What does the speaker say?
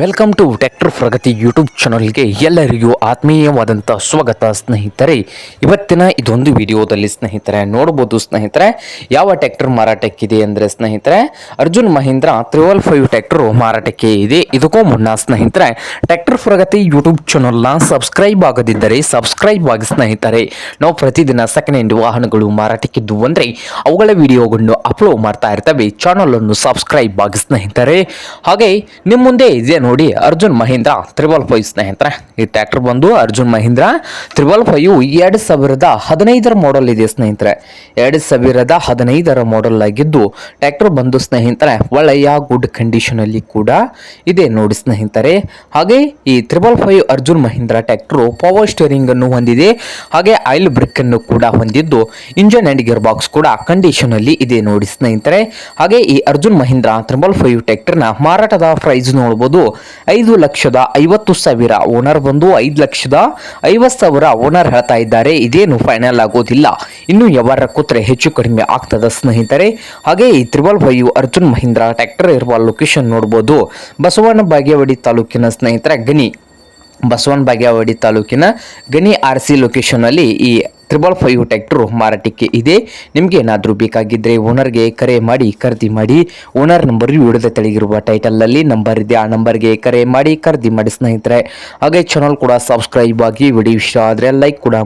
Welcome to tractor Pragati YouTube ಚಾನಲ್ಗೆ ಎಲ್ಲರಿಗೂ ಆತ್ಮೀಯವಾದಂಥ ಸ್ವಾಗತ ಸ್ನೇಹಿತರೆ. ಇವತ್ತಿನ ಇದೊಂದು ವಿಡಿಯೋದಲ್ಲಿ ಸ್ನೇಹಿತರೆ, ನೋಡ್ಬೋದು ಸ್ನೇಹಿತರೆ, ಯಾವ ಟ್ಯಾಕ್ಟರ್ ಮಾರಾಟಕ್ಕಿದೆ ಅಂದರೆ ಸ್ನೇಹಿತರೆ, Arjun Mahindra triple five tractor ಮಾರಾಟಕ್ಕೆ ಇದೆ. ಇದಕ್ಕೂ ಮುನ್ನ ಸ್ನೇಹಿತರೆ ಟ್ಯಾಕ್ಟರ್ ಪ್ರಗತಿ ಯೂಟ್ಯೂಬ್ ಚಾನಲ್ನ ಸಬ್ಸ್ಕ್ರೈಬ್ ಆಗದಿದ್ದರೆ ಸಬ್ಸ್ಕ್ರೈಬ್ ಆಗಿ ಸ್ನೇಹಿತರೆ. ನಾವು ಪ್ರತಿದಿನ ಸೆಕೆಂಡ್ ಹ್ಯಾಂಡ್ ವಾಹನಗಳು ಮಾರಾಟಕ್ಕಿದ್ದು ಅಂದರೆ ಅವುಗಳ ವಿಡಿಯೋಗಳನ್ನು ಅಪ್ಲೋಡ್ ಮಾಡ್ತಾ ಇರ್ತವೆ. ಚಾನಲನ್ನು ಸಬ್ಸ್ಕ್ರೈಬ್ ಆಗಿ ಸ್ನೇಹಿತರೆ. ಹಾಗೆ ನಿಮ್ಮ ಮುಂದೆ ಇದೆ ನೋಡಿ ಅರ್ಜುನ್ ಮಹೀಂದ್ರ ತ್ರಿಬಲ್ ಫೈವ್ ಸ್ನೇಹಿತರೆ. ಈ ಟ್ರ್ಯಾಕ್ಟರ್ ಬಂದು ಅರ್ಜುನ್ ಮಹೀಂದ್ರ ತ್ರಿಬಲ್ ಫೈವ್ ಎರಡು ಸಾವಿರದ ಹದಿನೈದರ ಮಾಡೆಲ್ ಇದೆ ಸ್ನೇಹಿತರೆ. ಎರಡು ಸಾವಿರದ ಹದಿನೈದರ ಮಾಡೆಲ್ ಆಗಿದ್ದು ಟ್ರ್ಯಾಕ್ಟರ್ ಬಂದು ಸ್ನೇಹಿತರೆ ಒಳ್ಳೆಯ ಗುಡ್ ಕಂಡೀಷನ್ ಅಲ್ಲಿ ಕೂಡ ಇದೆ ನೋಡಿ ಸ್ನೇಹಿತರೆ. ಹಾಗೆ ಈ triple five Arjun Mahindra tractor power steering ಅನ್ನು ಹೊಂದಿದೆ. ಹಾಗೆ ಆಯಿಲ್ ಬ್ರಿಕ್ ಅನ್ನು ಕೂಡ ಹೊಂದಿದ್ದು ಇಂಜನ್ ಅಂಡ್ ಗೇರ್ ಬಾಕ್ಸ್ ಕೂಡ ಕಂಡೀಷನ್ ಅಲ್ಲಿ ಇದೆ ನೋಡಿ ಸ್ನೇಹಿತರೆ. ಹಾಗೆ ಈ ಅರ್ಜುನ್ ಮಹೀಂದ್ರ ತ್ರಿಬಲ್ ಫೈವ್ ಟ್ರ್ಯಾಕ್ಟರ್ನ ಮಾರಾಟದ ಪ್ರೈಸ್ ನೋಡಬಹುದು ಐದು ಲಕ್ಷದ ಐವತ್ತು ಸಾವಿರ ಓನರ್ ಬಂದು ಐದು ಲಕ್ಷದ ಐವತ್ತು ಸಾವಿರ ಓನರ್ ಹೇಳ್ತಾ ಇದ್ದಾರೆ. ಇದೇನು ಫೈನಲ್ ಆಗೋದಿಲ್ಲ. ಇನ್ನು ಯಾವಾರ ಕೂತ್ರೆ ಹೆಚ್ಚು ಕಡಿಮೆ ಆಗ್ತದ ಸ್ನೇಹಿತರೆ. ಹಾಗೆ ಈ triple five Arjun Mahindra tractor ಇರುವ ಲೊಕೇಶನ್ ನೋಡಬಹುದು ಬಸವನ ಬಾಗೇವಾಡಿ ತಾಲೂಕಿನ ಸ್ನೇಹಿತರ ಗನಿ ಬಸವನ ಬಾಗೇವಾಡಿ ತಾಲೂಕಿನ ಗಣಿ ಆರ್ ಸಿ ಲೊಕೇಶನಲ್ಲಿ ಈ ತ್ರಿಬಲ್ ಫೈವ್ ಟ್ಯಾಕ್ಟರ್ ಮಾರಾಟಕ್ಕೆ ಇದೆ. ನಿಮಗೆ ಏನಾದರೂ ಬೇಕಾಗಿದ್ದರೆ ಓನರ್ಗೆ ಕರೆ ಮಾಡಿ, ಖರೀದಿ ಮಾಡಿ ಓನರ್ ನಂಬರ್ ವಿಡಿಯೋದ ತೆಳಗಿರುವ ಟೈಟಲಲ್ಲಿ ನಂಬರ್ ಇದೆ. ಆ ನಂಬರ್ಗೆ ಕರೆ ಮಾಡಿ, ಖರೀದಿ ಮಾಡಿ ಸ್ನೇಹಿತರೆ. ಹಾಗೆ ಚಾನಲ್ ಕೂಡ ಸಬ್ಸ್ಕ್ರೈಬ್ ಆಗಿ ವಿಡಿಯೋ ಇಷ್ಟ ಆದರೆ ಲೈಕ್ ಕೂಡ